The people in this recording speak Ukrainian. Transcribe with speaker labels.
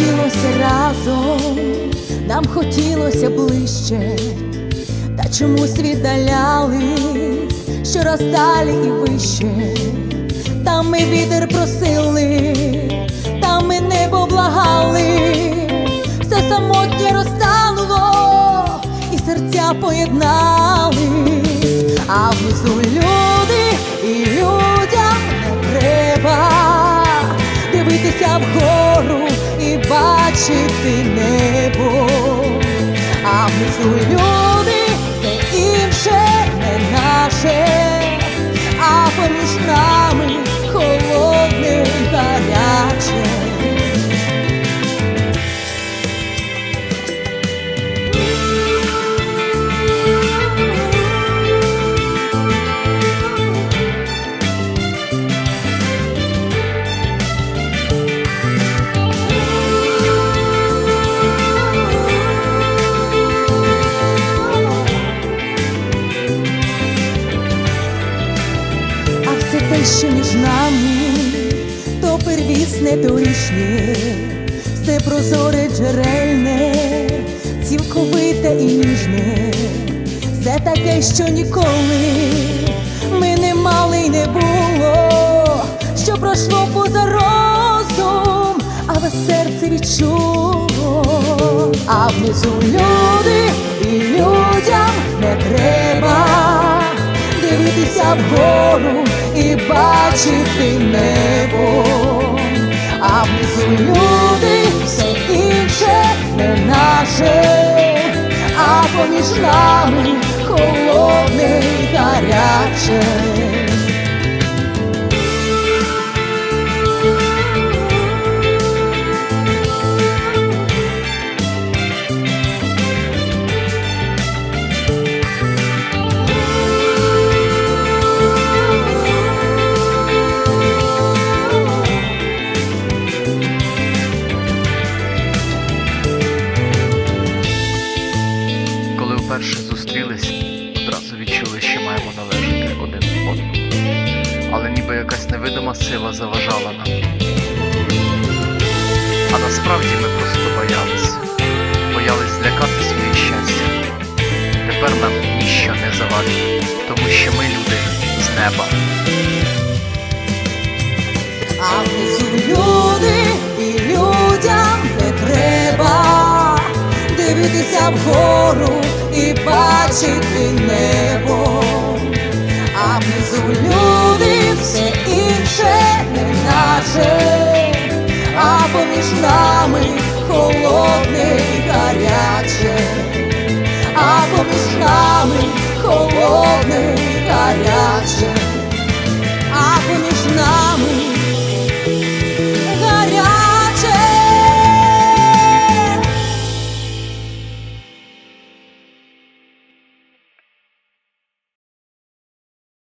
Speaker 1: хотілося разом, нам хотілося ближче, та чомусь віддалялись, що далі і вище. Там ми вітер просили, там ми небо благали, все самотнє розтануло, і серця поєднались, а внизу люди і людям не треба дивитися вгору бачити небо, а внизу люди нами, то первісне торішнє, все прозоре джерельне, цілковите і ніжне, все таке, що ніколи ми не мали й не було, що пройшло поза розум, а весь серце відчуло, а внизу люди і людям не треба дивитися вгору і бачити небо, а внизу люди все інше не наше, а поміж нами холодне і гаряче.
Speaker 2: Ніби якась невидима сила заважала нам. А насправді ми просто боялись. Боялись злякати своє щастя. Тепер нам ніщо не завадить, тому що ми люди з неба.
Speaker 1: А внизу люди і людям не треба дивитися вгору і бачити небо, а поміж